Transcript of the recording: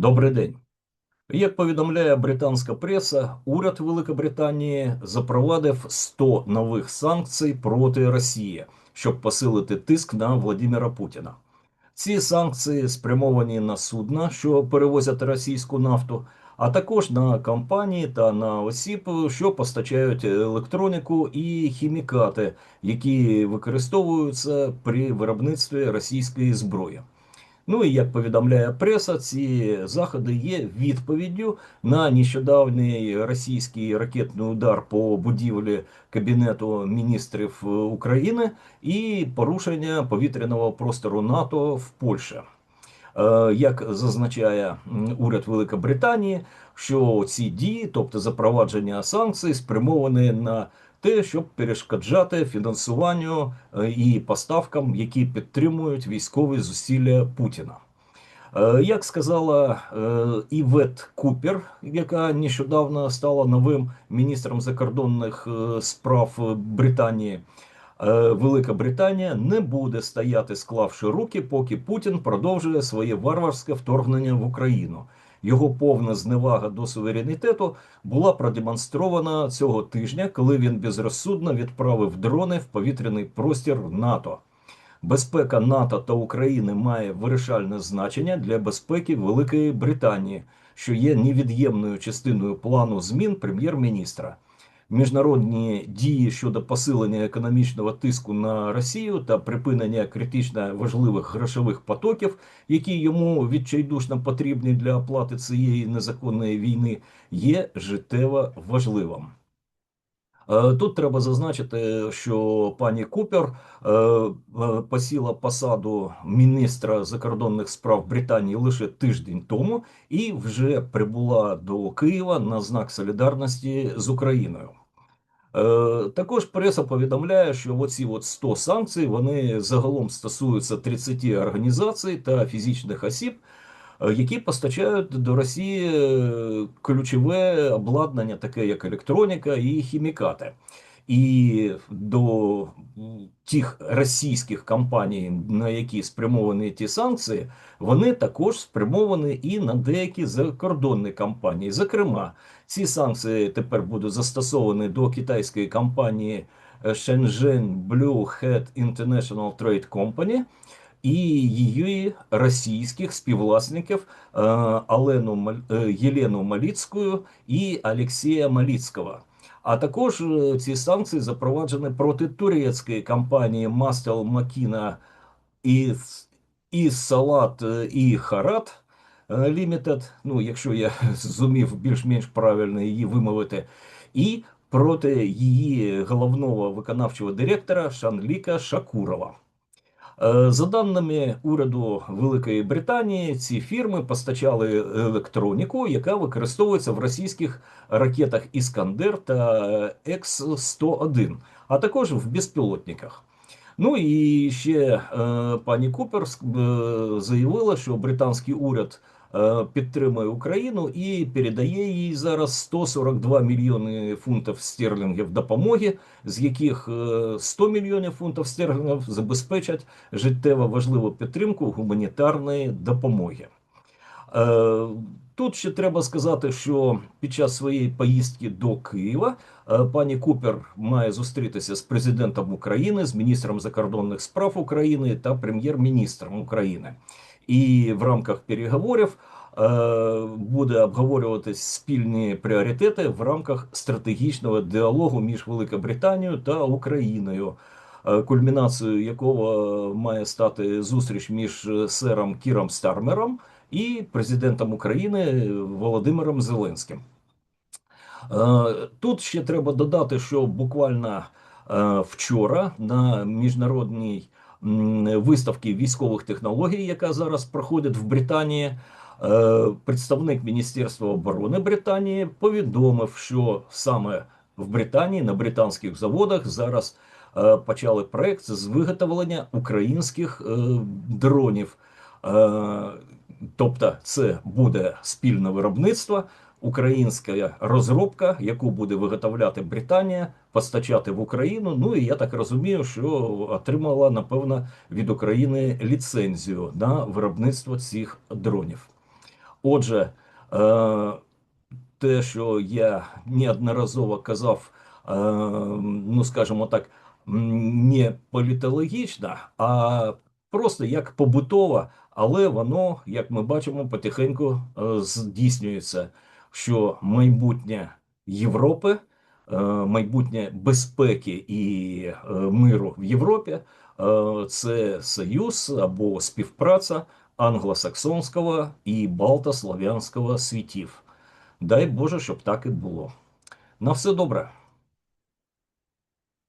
Добрий день. Як повідомляє британська преса, уряд Великобританії запровадив 100 нових санкцій проти Росії, щоб посилити тиск на Владимира Путіна. Ці санкції спрямовані на судна, що перевозять російську нафту, а також на компанії та на осіб, що постачають електроніку і хімікати, які використовуються при виробництві російської зброї. Ну і як повідомляє преса, ці заходи є відповіддю на нещодавній російський ракетний удар по будівлі Кабінету міністрів України і порушення повітряного простору НАТО в Польщі. Е, як зазначає уряд Великобританії, що ці дії, тобто запровадження санкцій, спрямовані на те, щоб перешкоджати фінансуванню е, і поставкам, які підтримують військові зусилля Путіна. Е, як сказала е, Івет Купер, яка нещодавно стала новим міністром закордонних справ Британії, Велика Британія не буде стояти, склавши руки, поки Путін продовжує своє варварське вторгнення в Україну. Його повна зневага до суверенітету була продемонстрована цього тижня, коли він безрозсудно відправив дрони в повітряний простір НАТО. Безпека НАТО та України має вирішальне значення для безпеки Великої Британії, що є невід'ємною частиною плану змін прем'єр-міністра міжнародні дії щодо посилення економічного тиску на Росію та припинення критично важливих грошових потоків, які йому відчайдушно потрібні для оплати цієї незаконної війни, є життєво важливим. Е, тут треба зазначити, що пані Купер е, е, посіла посаду міністра закордонних справ Британії лише тиждень тому і вже прибула до Києва на знак солідарності з Україною. Е, також преса повідомляє, що оці от 100 санкцій вони загалом стосуються 30 організацій та фізичних осіб, е, які постачають до Росії е, ключове обладнання, таке як електроніка і хімікати. І до тих російських компаній, на які спрямовані ті санкції, вони також спрямовані і на деякі закордонні компанії. Зокрема, ці санкції тепер будуть застосовані до китайської компанії Shenzhen Blue Hat International Trade Company і її російських співвласників е, Алену е, Єлену Маліцькою і Алексія Маліцького. А також е, ці санкції запроваджені проти турецької компанії Мастел Макіна і, і Салат е, і Харат Лімітед. Ну, якщо я зумів більш-менш правильно її вимовити, і проти її головного виконавчого директора Шанліка Шакурова. Е, за даними уряду Великої Британії, ці фірми постачали електроніку, яка використовується в російських ракетах Іскандер та Екс-101, а також в безпілотниках. Ну і ще е, пані Купер е, заявила, що британський уряд підтримує Україну і передає їй зараз 142 мільйони фунтів стерлінгів допомоги, з яких 100 е, мільйонів фунтів стерлінгів забезпечать життєво важливу підтримку гуманітарної допомоги. Е, тут ще треба сказати, що під час своєї поїздки до Києва пані Купер має зустрітися з президентом України, з міністром закордонних справ України та прем'єр-міністром України і в рамках переговорів е, буде обговорюватись спільні пріоритети в рамках стратегічного діалогу між Великобританією та Україною. Е, кульмінацією якого має стати зустріч між сером Кіром Стармером і президентом України Володимиром Зеленським. Е, тут ще треба додати, що буквально вчора на міжнародній виставки військових технологій, яка зараз проходить в Британії. Е, представник Міністерства оборони Британії повідомив, що саме в Британії на британських заводах зараз е, почали проект з виготовлення українських е, дронів. Тобто, це буде спільне виробництво українська розробка, яку буде виготовляти Британія, постачати в Україну. Ну і я так розумію, що отримала напевно від України ліцензію на виробництво цих дронів. Отже, е, те, що я неодноразово казав, е, ну скажімо так, не політологічно, а просто як побутово, але воно, як ми бачимо, потихеньку е, здійснюється, що майбутнє Європи, е, майбутнє безпеки і е, миру в Європі е, це союз або співпраця англосаксонського і балтослов'янського світів. Дай Боже, щоб так і було. На все добре.